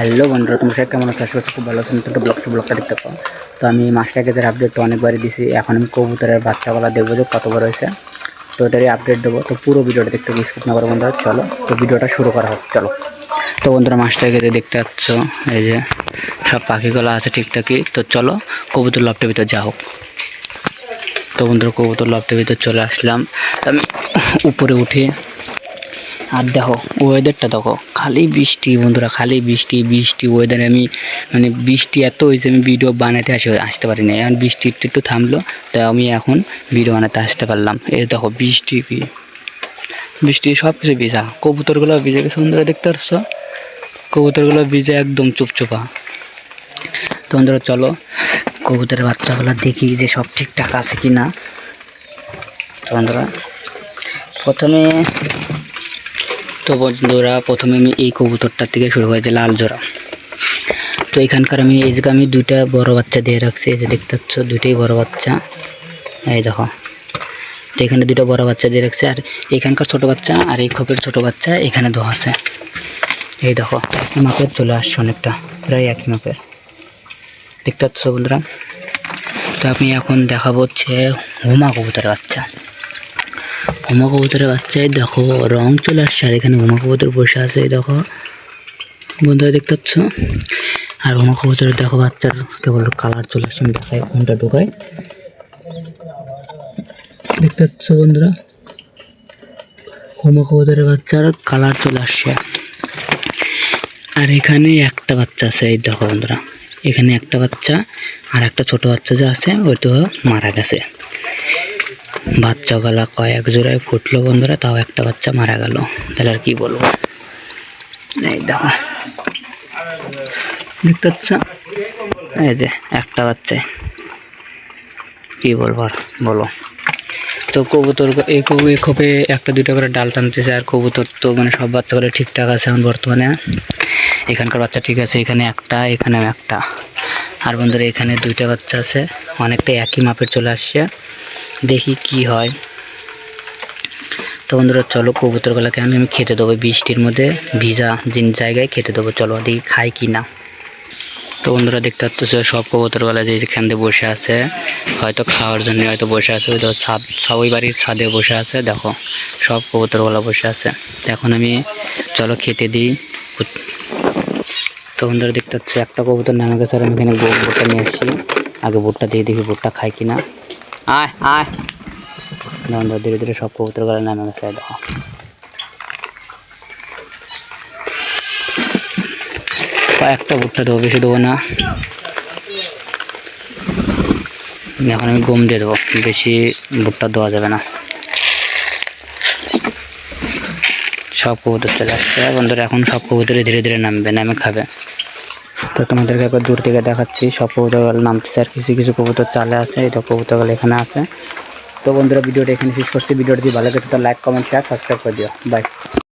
Hello বন্ধুরা, তোমার সাথে কেমন আছো? আশা করছি খুব ভালো আছো। নতুন ব্লগ ব্লগটা দেখতে পাও। তো আমি মাস্টার গেজের আপডেট তো অনেকবারই দিছি, এখন আমি কবুতরের বাচ্চাগুলো দেখব যে কত বড় হয়েছে। তো এটারই আপডেট দেবো। তো পুরো ভিডিওটা দেখতে স্কিপ না করো বন্ধুরা, চলো। তো ভিডিওটা শুরু করা হোক, চলো। তো বন্ধুরা মাস্টার গেজে দেখতে পাচ্ছ, এই যে সব পাখিগুলো আছে ঠিকঠাকই। তো চলো, কবুতর লফটের ভিতর যা হোক। তো বন্ধুরা, কবুতর লফটের ভিতর চলে আসলাম। আমি উপরে উঠে। আর দেখো ওয়েদারটা দেখো, খালি বৃষ্টি বন্ধুরা, খালি বৃষ্টি বৃষ্টি ওয়েদারে আমি মানে বৃষ্টি এত হয়েছে, আমি ভিডিও বানাতে আসে, আসতে পারি না এখন বৃষ্টি একটু একটু থামলো তাই আমি এখন ভিডিও বানাতে আসতে পারলাম। এই দেখো, বৃষ্টি কি? বৃষ্টি সব কিছু ভিজা। কবুতরগুলো ভিজে গেছে বন্ধুরা, দেখতে পাচ্ছ? কবুতরগুলো ভিজে একদম চুপচুপা। তো বন্ধুরা, চলো, কবুতরের বাচ্চাগুলো দেখি যে সব ঠিকঠাক আছে কি না তো বন্ধুরা, প্রথমে তো বন্ধুরা, প্রথমে আমি এই কবুতরটার থেকে শুরু করেছি লাল জোড়া। তো এখানকার আমি, এই আমি দুইটা বড় বাচ্চা দিয়ে রাখছি, এই যে দেখতে পাচ্ছ, দুইটাই বড় বাচ্চা। এই দেখো। তো এখানে দুটো বড় বাচ্চা দিয়ে রাখছে, আর এখানকার ছোট বাচ্চা আর এই খোপের ছোট বাচ্চা এখানে দো আছে। এই দেখো একই মাপের চলে আসছে অনেকটা, প্রায় একই মাপের। দেখতে পাচ্ছ বন্ধুরা? তো আমি এখন দেখাবো হচ্ছে হুমা কবুতরের বাচ্চা। হুমা কবুতরের বাচ্চায় দেখো, রং চলে আসছে, আর এখানে হুমা কবুতর বসে আছে দেখো। বন্ধুরা, দেখতে পাচ্ছ? আর হুমা কবুতরের দেখো, বাচ্চার কেবল কালার চলে আসছে, আমি দেখাই, ফোনটা ঢুকাই। দেখতে পাচ্ছ, বন্ধুরা? হুমা কবুতরের বাচ্চার কালার চলে আসছে। আর এখানে একটা বাচ্চা আছে, এই দেখো, বন্ধুরা। এখানে একটা বাচ্চা আর একটা ছোট বাচ্চা যে আছে, ওই তো মারা গেছে। বাচ্চা গলা কয়েক জোড়ায় ফুটলো বন্ধুরা, তাও একটা বাচ্চা মারা গেল। তাহলে আর কি বলব? এই দেখো। দেখতে পাচ্ছ? এই যে, একটা বাচ্চায়। কি বলব আর? বলো। তো কবুতর, এই কবু এই খোপে একটা, দুইটা করে ডাল টানতেছে, আর কবুতর তো মানে সব বাচ্চাগুলো ঠিকঠাক আছে এখন বর্তমানে। এখানকার বাচ্চা ঠিক আছে, এখানে একটা, এখানেও একটা। আর বন্ধুরা, এখানে দুইটা বাচ্চা আছে অনেকটা একই মাপের চলে আসছে। দেখি কি হয়। তো বন্ধুরা, চলো কবুতরগুলোকে আমি আমি খেতে দেবো বৃষ্টির মধ্যে। ভিজা জিন জায়গায় খেতে দেবো। চলো, দেখি খাই কি না তো বন্ধুরা, দেখতে পাচ্ছ, সব কবুতরগুলো যে এখান দিয়ে বসে আছে, হয়তো খাওয়ার জন্য হয়তো বসে আছে ওই তো ছাদ, সবাই বাড়ির ছাদে বসে আছে। দেখো, সব কবুতরগুলো বসে আছে। এখন আমি, চলো খেতে দিই। তো বন্ধুরা, দেখতে পাচ্ছি, একটা কবুতর নামে গেছে, আর আমি এখানে বোটটা নিয়ে আসছি। আগে বোটটা দিয়ে দেখি বোটটা খাই কিনা। আয় আয়। ধীরে ধীরে সব কবুতরগুলো নামে গেছে দেখো কয়েকটা ভুট্টা দেবো, বেশি দেবো না। এখন আমি গম দিয়ে দেবো, বেশি ভুট্টা দেওয়া যাবে না। সব কবুতর চলে আসছে বন্ধুরা, এখন সব কবুতরে ধীরে ধীরে নামবে, নামে খাবে। তো তোমাদেরকে একবার দূর থেকে দেখাচ্ছি। সব কবুতরগুলো নামতেছে আর কিছু কিছু কবুতর চালে আছে, এই তো কবুতরগুলো এখানে আছে। তো বন্ধুরা, ভিডিওটা এখানে শেষ করছি। ভিডিওটা যদি ভালো লাগে, তো লাইক কমেন্ট শেয়ার সাবস্ক্রাইব করে দিও। বাই